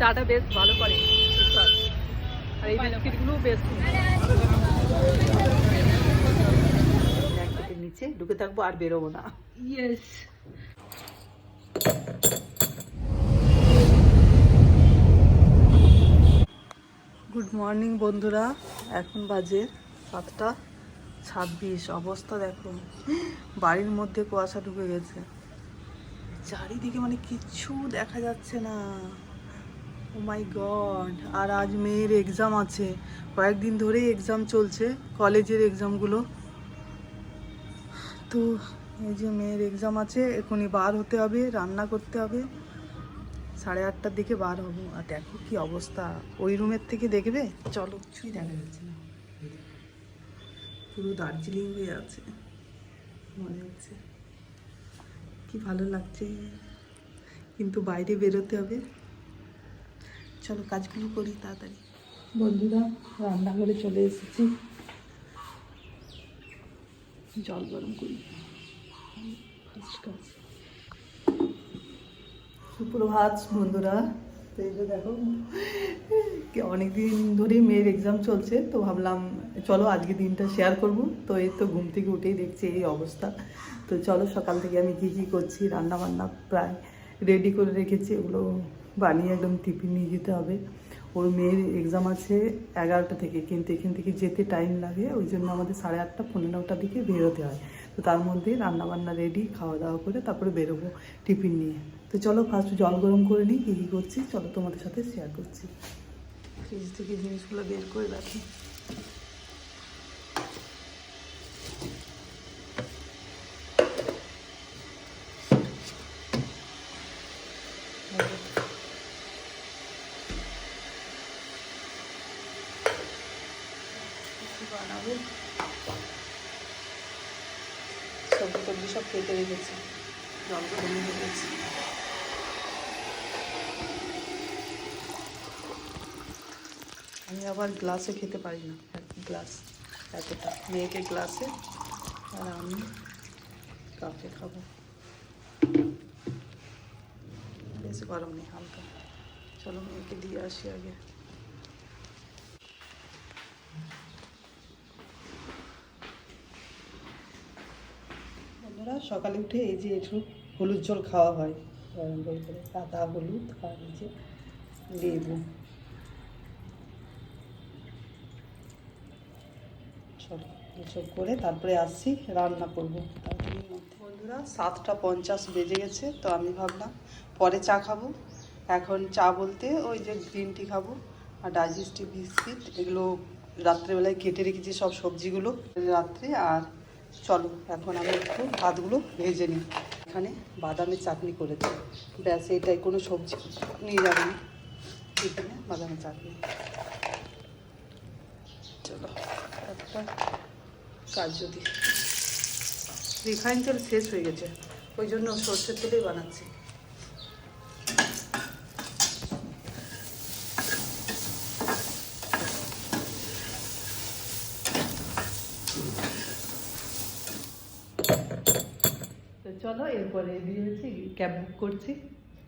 চাটা বেশ ভালো করে। আর এই বিস্কিটগুলো বেশ। নিচে ঢুকে থাকব আর বেরোবো না। ইয়েস গুড মর্নিং বন্ধুরা। এখন বাজে সাতটা ছাব্বিশ। অবস্থা দেখো। বাড়ির মধ্যে কুয়াশা ঢুকে গেছে। চারিদিকে মানে কিচ্ছু দেখা যাচ্ছে না। ও মাই গড আর আজ মেয়ের এক্সাম আছে। কয়েকদিন ধরেই এক্সাম চলছে কলেজের এক্সামগুলো তো এই যে মেয়ের এক্সাম আছে, এখনই বার হতে হবে, রান্না করতে হবে। সাড়ে আটটার দিকে বার হব। আর দেখো কি অবস্থা। ওই রুমের থেকে দেখবে? চলো কিছুই দেখা যাচ্ছে? না পুরো দার্জিলিং হয়ে আছে, মনে হচ্ছে। কি ভালো লাগছে। কিন্তু বাইরে বেরোতে হবে। চলো কাজগুলো করি তাড়াতাড়ি। বন্ধুরা, রান্নাঘরে চলে এসেছি। জল গরম করি। সুপ্রভাত বন্ধুরা। এই যে দেখো অনেকদিন ধরেই মেয়ের এক্সাম চলছে, তো ভাবলাম চলো আজকে দিনটা শেয়ার করব। তো এই তো ঘুম থেকে উঠেই দেখছি এই অবস্থা। তো চলো সকাল থেকে আমি কী কী করছি রান্না বান্না প্রায় রেডি করে রেখেছি ওগুলো বানিয়ে একদম টিফিন নিয়ে যেতে হবে। ওর মেয়ের এক্সাম আছে এগারোটা থেকে, কিন্তু এখান থেকে যেতে টাইম লাগে, ওই জন্য আমাদের সাড়ে আটটা পনেরো নটার দিকে বেরোতে হয়। তো তার মধ্যে রান্নাবান্না রেডি খাওয়া দাওয়া করে তারপরে বেরোবো টিফিন নিয়ে। তো চলো ফার্স্ট জল গরম করে নিই, কী কী করছি, চলো তোমাদের সাথে শেয়ার করছি। ফ্রিজ থেকে জিনিসগুলো বের করে রাখি কিছু বানাবো। সবজি টবজি সব কেটে রেখেছি। জল হয়ে গেছে। আমি আবার গ্লাসে খেতে পারি না গ্লাস, এতটা। মেয়েকে গ্লাসে, আর আমি কাপে খাব। বেশ গরম নেই হালকা। চলো মেয়েকে দিয়ে আসি আগে। বন্ধুরা, সকালে উঠে এই যে একটু হলুদ জল খাওয়া হয় সাদা হলুদ আর এই যে লেবু। চলো এসব করে তারপরে আসছি, রান্না করব। বন্ধুরা, সাতটা পঞ্চাশ বেজে গেছে, তো আমি ভাবলাম পরে চা খাব। এখন চা বলতে ওই যে গ্রিন টি খাব আর ডাইজেস্টিভ বিস্কিট, এগুলো রাত্রেবেলায় কেটে রেখেছি সব সবজিগুলো, রাত্রে আর চলো, এখন আমি একটু ভাতগুলো ভেজে নিই। এখানে বাদামের চাটনি করেছি। ব্যাস এটাই কোনো সবজি নিয়ে যাবে না। এখানে বাদামের চাটনি। চলো, একটা কাজ যদি। রিফাইন তেল শেষ হয়ে গেছে। ওই জন্য সর্ষের তেলেই বানাচ্ছি। চলো, এরপরে দিয়ে হচ্ছে ক্যাব বুক করছি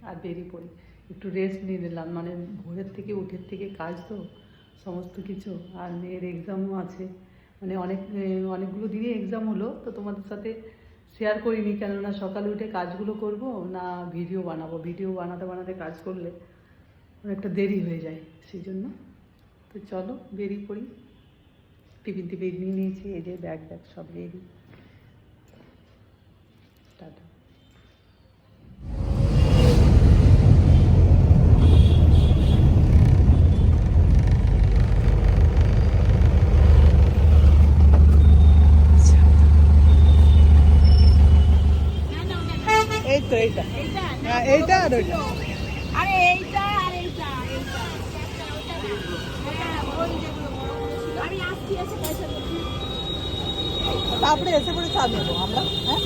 আর বেরিয়ে পড়ি। একটু রেস্ট নিয়ে নিলাম মানে ভোরের থেকে উঠের থেকে কাজ তো, সমস্ত কিছু, আর মেয়ের এক্সামও আছে। মানে অনেক অনেকগুলো দিনই এক্সাম হলো, তো তোমাদের সাথে শেয়ার করিনি, কেননা সকালে উঠে কাজগুলো করব, না ভিডিও বানাবো। ভিডিও বানাতে বানাতে কাজ করলে অনেকটা দেরি হয়ে যায়, সেই জন্য। তো চলো, বেরিয়ে পড়ি। টিফিন টিফিন নিয়ে নিয়েছি, এই যে ব্যাগ ব্যাগ সব রেডি টাটা তো এইটা হ্যাঁ এইটা আর ওইটা। আরে এইটা আর এইটা হ্যাঁ। তারপরে এসে পরে চা নেব আমরা হ্যাঁ?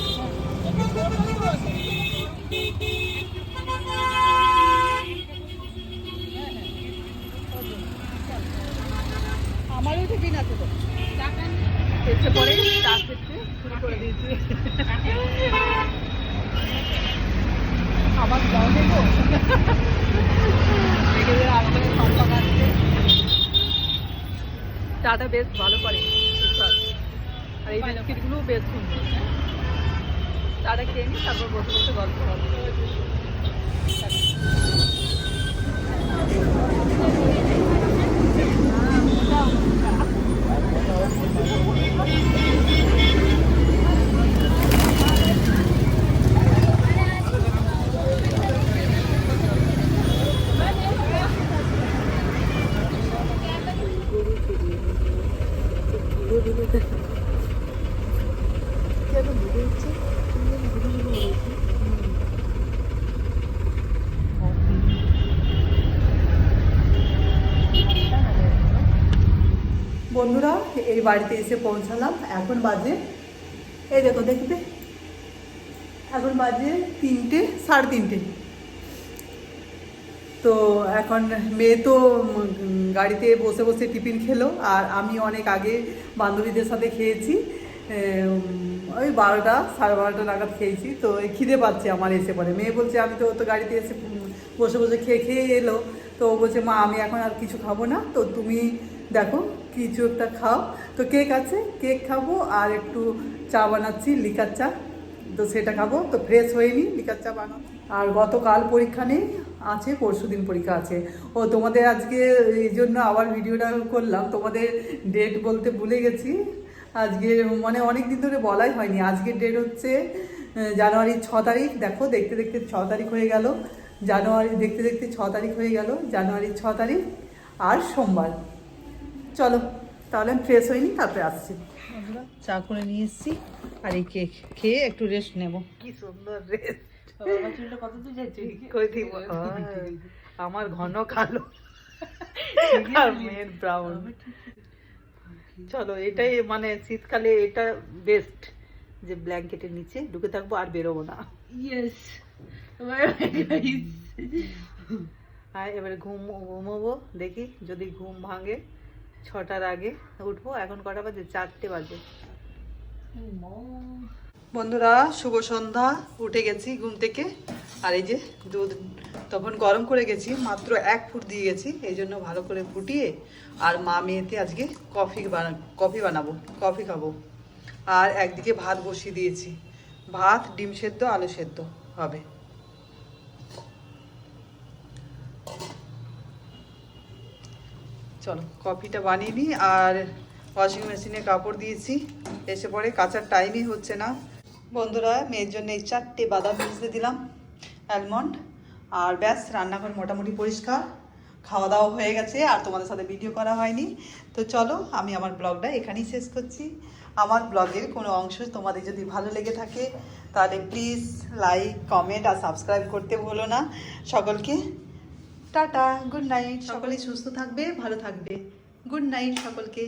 আমারও তো দিন আছে তো। এসে পরে কাজ করতে শুরু আমার বেশ ভালো করে আর এই বিস্কিটগুলোও বেশ সুন্দর। চাটা খেয়ে নিই তারপর বসে বসে গল্প হবে। বন্ধুরা, এই বাড়িতে এসে পৌঁছালাম। এখন বাজে, এই দেখো দেখবে এখন বাজে তিনটে, সাড়ে তিনটে। তো এখন মেয়ে তো গাড়িতে বসে বসে টিফিন খেলো, আর আমি অনেক আগে বান্ধবীদের সাথে খেয়েছি। ওই বারোটা, সাড়ে বারোটা নাগাদ খেয়েছি। তো খিদে পাচ্ছে আমার এসে পরে মেয়ে বলছে, আমি তো তো গাড়িতে এসে বসে বসে খেয়ে খেয়ে এলো। তো ও বলছে, মা, আমি এখন আর কিছু খাব না, তো তুমি দেখো কিছু একটা খাও। তো কেক আছে, কেক খাব আর একটু চা বানাচ্ছি, লিকার চা। তো সেটা খাব, তো ফ্রেশ হয়ে নি, লিকার চা বানাবো। আর গতকাল পরীক্ষা নেই, আছে পরশু দিন পরীক্ষা আছে। ও, তোমাদের আজকে এই জন্য আবার ভিডিওটা করলাম, তোমাদের ডেট বলতে ভুলে গেছি। আজকে মানে অনেক দিন ধরে বলাই হয়নি। আজকের ডেট হচ্ছে জানুয়ারির ছ তারিখ, দেখো, দেখতে দেখতে ছ তারিখ হয়ে গেল। জানুয়ারি দেখতে দেখতে ছ তারিখ হয়ে গেল জানুয়ারির ছ তারিখ আর সোমবার। চলো তাহলে আমি ফ্রেশ হইনি তারপরে আসছি। চা করে নিয়ে এসেছি আর এই কেক খেয়ে একটু রেস্ট নেব। কি সুন্দর রেস্ট আমার ঘন কালো। আর মেয়ের ব্রাউন চলো এটাই মানে শীতকালে এটা বেস্ট যে ব্ল্যাঙ্কেটের নিচে ঢুকে থাকব আর বেরোবো না। ইয়েস আর এবারে ঘুম, ঘুমোবো, দেখি যদি ঘুম ভাঙে, ছটার আগে উঠবো, এখন কটা বাজে? চারটে বাজে। বন্ধুরা, শুভ সন্ধ্যা, উঠে গেছি ঘুম থেকে। আর এই যে দুধ তখন গরম করে গেছি, মাত্র এক ফুট দিয়ে গেছি, এই জন্য ভালো করে ফুটিয়ে আর মা মেয়েতে আজকে কফি বানা, কফি বানাবো, কফি খাব। আর একদিকে ভাত বসিয়ে দিয়েছি। ভাত, ডিম সেদ্ধ, আলু সেদ্ধ হবে। চলো, কফিটা বানিয়ে নিই আর ওয়াশিং মেশিনে কাপড় দিয়েছি। এসে পরে কাচার টাইমই হচ্ছে না। বন্ধুরা, মেয়ের জন্য এই চারটে বাদাম ভিজতে দিলাম অ্যালমন্ড আর ব্যাস, রান্নাঘর মোটামুটি পরিষ্কার। খাওয়া দাওয়া হয়ে গেছে, আর তোমাদের সাথে ভিডিও করা হয়নি। তো চলো, আমি আমার ব্লগটা এখানেই শেষ করছি। আমার ব্লগের কোনো অংশ তোমাদের যদি ভালো লেগে থাকে, তাহলে প্লিজ লাইক কমেন্ট আর সাবস্ক্রাইব করতে ভুলো না। সকলকে টাটা গুড নাইট সকলে সুস্থ থাকবে ভালো থাকবে। গুড নাইট সকলকে।